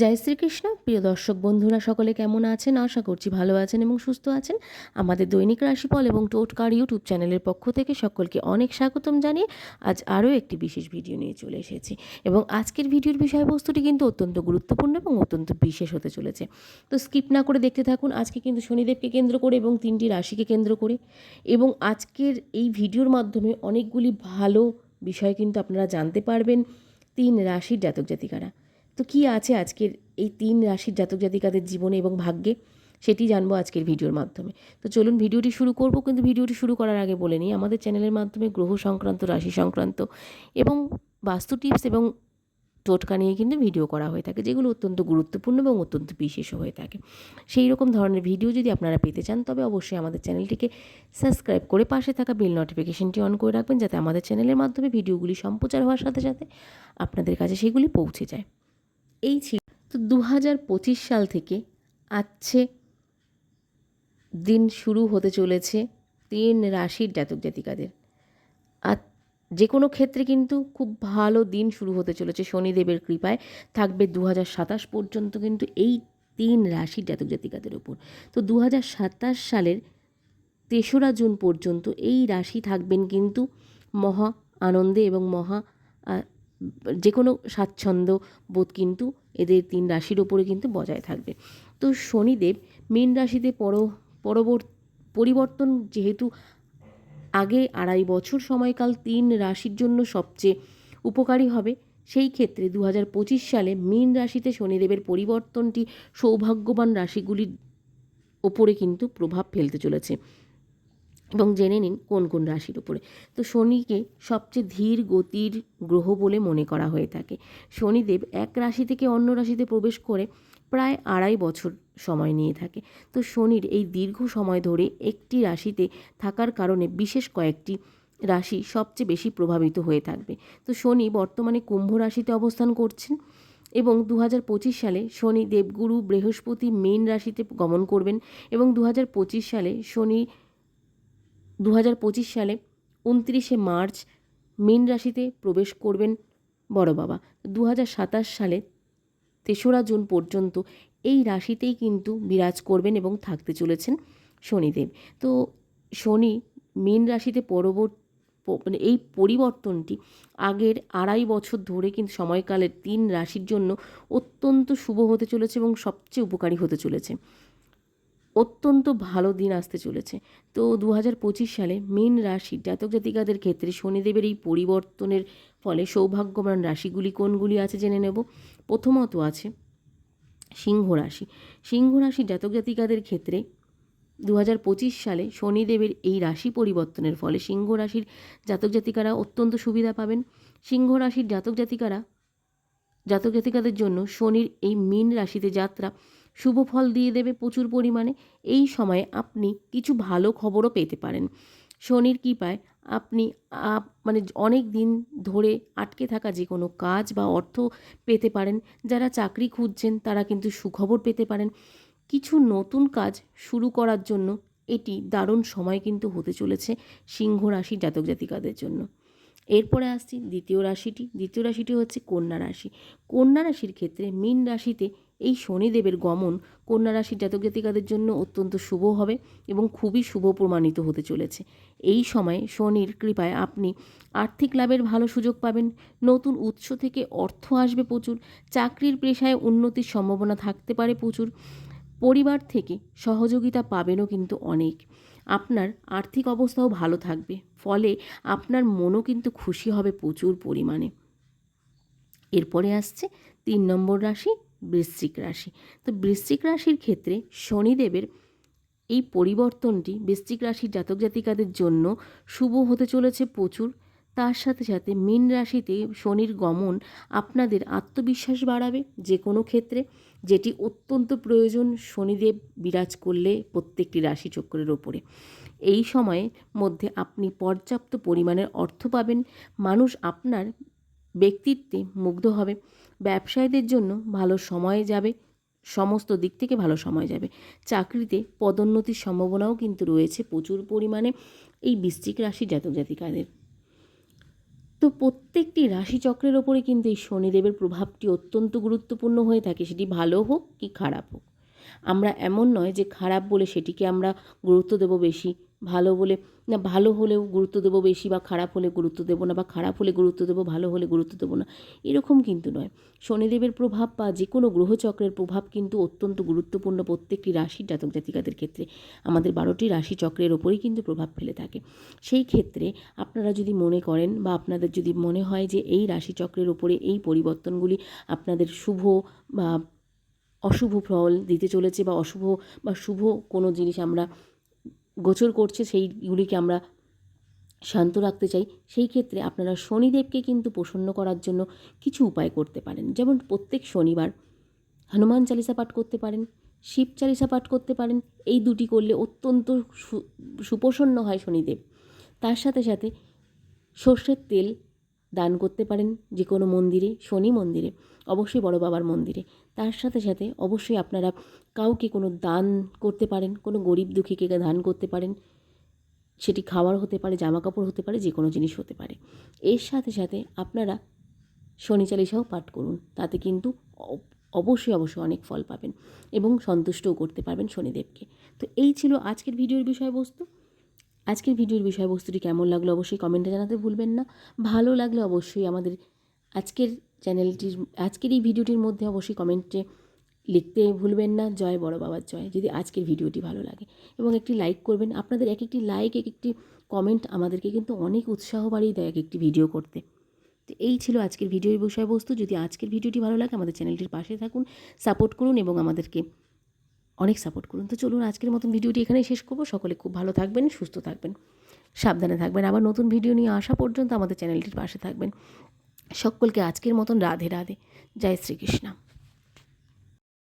জয় শ্রীকৃষ্ণ। প্রিয় দর্শক বন্ধুরা, সকলে কেমন আছেন? আশা করছি ভালো আছেন এবং সুস্থ আছেন। আমাদের দৈনিক রাশিফল এবং টোটকার ইউটিউব চ্যানেলের পক্ষ থেকে সকলকে অনেক স্বাগতম জানিয়ে আজ আরও একটি বিশেষ ভিডিও নিয়ে চলে এসেছি। এবং আজকের ভিডিওর বিষয়বস্তুটি কিন্তু অত্যন্ত গুরুত্বপূর্ণ এবং অত্যন্ত বিশেষ হতে চলেছে। তো স্কিপ না করে দেখতে থাকুন, আজকে কিন্তু শনিদেবকে কেন্দ্র করে এবং তিনটি রাশিকে কেন্দ্র করে। এবং আজকের এই ভিডিওর মাধ্যমে অনেকগুলি ভালো বিষয় কিন্তু আপনারা জানতে পারবেন। তিন রাশির জাতক জাতিকারা। তো কী আছে আজকের এই তিন রাশির জাতক জাতিকাদের জীবনে এবং ভাগ্যে? সেটি জানব আজকের ভিডিওর মাধ্যমে। তো চলুন ভিডিওটি শুরু করব, কিন্তু ভিডিওটি শুরু করার আগে বলে নিই, আমাদের চ্যানেলের মাধ্যমে গ্রহ সংক্রান্ত, রাশি সংক্রান্ত এবং বাস্তু টিপস এবং টোটকা নিয়ে কিন্তু ভিডিও করা হয়ে থাকে, যেগুলো অত্যন্ত গুরুত্বপূর্ণ এবং অত্যন্ত বিশেষ হয়ে থাকে। সেই রকম ধরনের ভিডিও যদি আপনারা পেতে চান, তবে অবশ্যই আমাদের চ্যানেলটিকে সাবস্ক্রাইব করে পাশে থাকা বিল নোটিফিকেশনটি অন করে রাখবেন, যাতে আমাদের চ্যানেলের মাধ্যমে ভিডিওগুলি সম্প্রচার হওয়ার সাথে সাথে আপনাদের কাছে সেগুলি পৌঁছে যায়। এই ছিল। তো দু হাজার পঁচিশ সাল থেকে আছে দিন শুরু হতে চলেছে তিন রাশির জাতক জাতিকাদের। আর যে কোনো ক্ষেত্রে কিন্তু খুব ভালো দিন শুরু হতে চলেছে শনিদেবের কৃপায়। থাকবে দু সাতাশ পর্যন্ত কিন্তু এই তিন রাশির জাতক জাতিকাদের ওপর। তো দু সাতাশ সালের তেসরা জুন পর্যন্ত এই রাশি থাকবেন কিন্তু মহা আনন্দে এবং মহা যে কোনো স্বাচ্ছন্দ্য বোধ কিন্তু এদের তিন রাশির ওপরে কিন্তু বজায় থাকবে। তো শনিদেব মীন রাশিতে পর পরবর্তী পরিবর্তন যেহেতু আগে আড়াই বছর সময়কাল তিন রাশির জন্য সবচেয়ে উপকারী হবে, সেই ক্ষেত্রে দু হাজার পঁচিশ সালে মীন রাশিতে শনিদেবের পরিবর্তনটি সৌভাগ্যবান রাশিগুলির ওপরে কিন্তু প্রভাব ফেলতে চলেছে। এবং জেনে নিন কোন কোন রাশির উপরে। তো শনিকে সবচেয়ে ধীর গতির গ্রহ বলে মনে করা হয়ে থাকে। শনিদেব এক রাশি থেকে অন্য রাশিতে প্রবেশ করে প্রায় আড়াই বছর সময় নিয়ে থাকে। তো শনির এই দীর্ঘ সময় ধরে একটি রাশিতে থাকার কারণে বিশেষ কয়েকটি রাশি সবচেয়ে বেশি প্রভাবিত হয়ে থাকবে। তো শনি বর্তমানে কুম্ভ রাশিতে অবস্থান করছেন এবং দু হাজার পঁচিশ সালে শনি দেবগুরু বৃহস্পতি মীন রাশিতে গমন করবেন এবং দু হাজার পঁচিশ সালে শনি দু হাজার পঁচিশ সালে উনত্রিশে মার্চ মীন রাশিতে প্রবেশ করবেন বড় বাবা। দু হাজার সাতাশ সালে তেসরা জুন পর্যন্ত এই রাশিতেই কিন্তু বিরাজ করবেন এবং থাকতে চলেছেন শনিদেব। তো শনি মীন রাশিতে পরবর্তী মানে এই পরিবর্তনটি আগের আড়াই বছর ধরে কিন্তু সময়কালের তিন রাশির জন্য অত্যন্ত শুভ হতে চলেছে এবং সবচেয়ে উপকারী হতে চলেছে। অত্যন্ত ভালো দিন আসতে চলেছে। তো দু হাজার পঁচিশ সালে মীন রাশি জাতক জাতিকাদের ক্ষেত্রে শনিদেবের এই পরিবর্তনের ফলে সৌভাগ্যবান রাশিগুলি কোনগুলি আছে জেনে নেব। প্রথমত আছে সিংহ রাশি। সিংহ রাশি জাতক জাতিকাদের ক্ষেত্রে দু হাজার পঁচিশ সালে শনিদেবের এই রাশি পরিবর্তনের ফলে সিংহ রাশির জাতক জাতিকারা অত্যন্ত সুবিধা পাবেন। সিংহ রাশির জাতক জাতিকারা, জাতক জাতিকাদের জন্য শনির এই মীন রাশিতে যাত্রা শুভ ফল দিয়ে দেবে প্রচুর পরিমাণে। এই সময়ে আপনি কিছু ভালো খবরও পেতে পারেন। শনির কৃপায় আপনি আপ মানে অনেক দিন ধরে আটকে থাকা যে কোনো কাজ বা অর্থ পেতে পারেন। যারা চাকরি খুঁজছেন তারা কিন্তু সুখবর পেতে পারেন। কিছু নতুন কাজ শুরু করার জন্য এটি দারুণ সময় কিন্তু হতে চলেছে সিংহ রাশি জাতক জাতিকাদের জন্য। এরপরে আসছি দ্বিতীয় রাশিটি। দ্বিতীয় রাশিটি হচ্ছে কন্যা রাশি। কন্যা রাশির ক্ষেত্রে মীন রাশিতে এই শনিদেবের গমন কন্যা রাশির জাতক জাতিকাদের জন্য অত্যন্ত শুভ হবে এবং খুবই শুভ প্রমাণিত হতে চলেছে। এই সময়ে শনির কৃপায় আপনি আর্থিক লাভের ভালো সুযোগ পাবেন, নতুন উৎস থেকে অর্থ আসবে প্রচুর, চাকরির পেশায় উন্নতির সম্ভাবনা থাকতে পারে প্রচুর, পরিবার থেকে সহযোগিতা পাবেনও কিন্তু অনেক। আপনার আর্থিক অবস্থাও ভালো থাকবে, ফলে আপনার মনও কিন্তু খুশি হবে প্রচুর পরিমাণে। এরপরে আসছে তিন নম্বর রাশি বৃশ্চিক রাশি। তো বৃশ্চিক রাশির ক্ষেত্রে শনিদেবের এই পরিবর্তনটি বৃশ্চিক রাশির জাতক জাতিকাদের জন্য শুভ হতে চলেছে প্রচুর। তার সাথে সাথে মীন রাশিতে শনির গমন আপনাদের আত্মবিশ্বাস বাড়াবে যে কোনো ক্ষেত্রে, যেটি অত্যন্ত প্রয়োজন শনিদেব বিরাজ করলে প্রত্যেকটি রাশি চক্রের ওপরে। এই সময়ের মধ্যে আপনি পর্যাপ্ত পরিমাণের অর্থ পাবেন, মানুষ আপনার ব্যক্তিত্বে মুগ্ধ হবে। ব্যবসায়ীদের জন্য ভালো সময় যাবে, সমস্ত দিক থেকে ভালো সময় যাবে। চাকরিতে পদোন্নতির সম্ভাবনাও কিন্তু রয়েছে প্রচুর পরিমাণে এই বৃশ্চিক রাশি জাতক জাতিকাদের তো প্রত্যেকটি রাশিচক্রের ওপরে কিন্তু এই শনিদেবের প্রভাবটি অত্যন্ত গুরুত্বপূর্ণ হয়ে থাকে। সেটি ভালো হোক কি খারাপ হোক। আমরা এমন নয় যে খারাপ বলে সেটিকে আমরা গুরুত্ব দেব বেশি। ভালো বলে, না ভালো হলেও গুরুত্ব দেবো বেশি বা খারাপ হলে গুরুত্ব দেবো না বা খারাপ হলে গুরুত্ব দেবো, ভালো হলে গুরুত্ব দেবো না, এরকম কিন্তু নয়। শনিদেবের প্রভাব বা যে কোনো গ্রহচক্রের প্রভাব কিন্তু অত্যন্ত গুরুত্বপূর্ণ প্রত্যেকটি রাশির জাতক জাতিকাদের ক্ষেত্রে। আমাদের বারোটি রাশি চক্রের ওপরেই কিন্তু প্রভাব ফেলে থাকে। সেই ক্ষেত্রে আপনারা যদি মনে করেন বা আপনাদের যদি মনে হয় যে এই রাশিচক্রের ওপরে এই পরিবর্তনগুলি আপনাদের শুভ বা অশুভ ফল দিতে চলেছে বা অশুভ বা শুভ কোনো জিনিস আমরা গোচর করছে, সেইগুলিকে আমরা শান্ত রাখতে চাই। সেই ক্ষেত্রে আপনারা শনিদেবকে কিন্তু প্রসন্ন করার জন্য কিছু উপায় করতে পারেন। যেমন প্রত্যেক শনিবার হনুমান চালিসা পাঠ করতে পারেন, শিব চালিসা পাঠ করতে পারেন। এই দুটি করলে অত্যন্ত সুপ্রসন্ন হয় শনিদেব। তার সাথে সাথে সর্ষের তেল দান করতে পারেন যে কোনো মন্দিরে, শনি মন্দিরে, অবশ্যই বড় বাবার মন্দিরে। তার সাথে সাথে অবশ্যই আপনারা কাউকে কোনো দান করতে পারেন, কোনো গরিব দুঃখীকে দান করতে পারেন। সেটি খাবার হতে পারে জামা কাপড় হতে পারে যে কোনো জিনিস হতে পারে। এর সাথে সাথে আপনারা শনি চালিসাও পাঠ করুন, তাতে কিন্তু অবশ্যই অবশ্যই অনেক ফল পাবেন এবং সন্তুষ্টও করতে পারবেন শনিদেবকে। তো এই ছিল আজকের ভিডিওর বিষয়বস্তু। আজকের ভিডিওর বিষয়বস্তুটি কেমন লাগল অবশ্যই কমেন্টে জানাতে ভুলবেন না। ভালো লাগলে অবশ্যই আমাদের আজকের চ্যানেলটির আজকের এই ভিডিওটির মধ্যে অবশ্যই কমেন্টে লিখতে ভুলবেন না। জয় বড় বাবার জয়। যদি আজকের ভিডিওটি ভালো লাগে এবং একটি লাইক করবেন, আপনাদের এক একটি লাইক এক একটি কমেন্ট আমাদেরকে কিন্তু অনেক উৎসাহ বাড়িয়ে দেয় এক একটি ভিডিও করতে। তো এই ছিল আজকের ভিডিওর বিষয়বস্তু। যদি আজকের ভিডিওটি ভালো লাগে, আমাদের চ্যানেলটির পাশে থাকুন সাপোর্ট করুন এবং আমাদেরকে অনেক সাপোর্ট করুন। তো চলুন আজকের মতন ভিডিওটি এখানেই শেষ করব। সকলে খুব ভালো থাকবেন, সুস্থ থাকবেন, সাবধানে থাকবেন। আবার নতুন ভিডিও নিয়ে আসা পর্যন্ত আমাদের চ্যানেলটির পাশে থাকবেন। সকলকে আজকের মতন রাধে রাধে। জয় শ্রীকৃষ্ণ।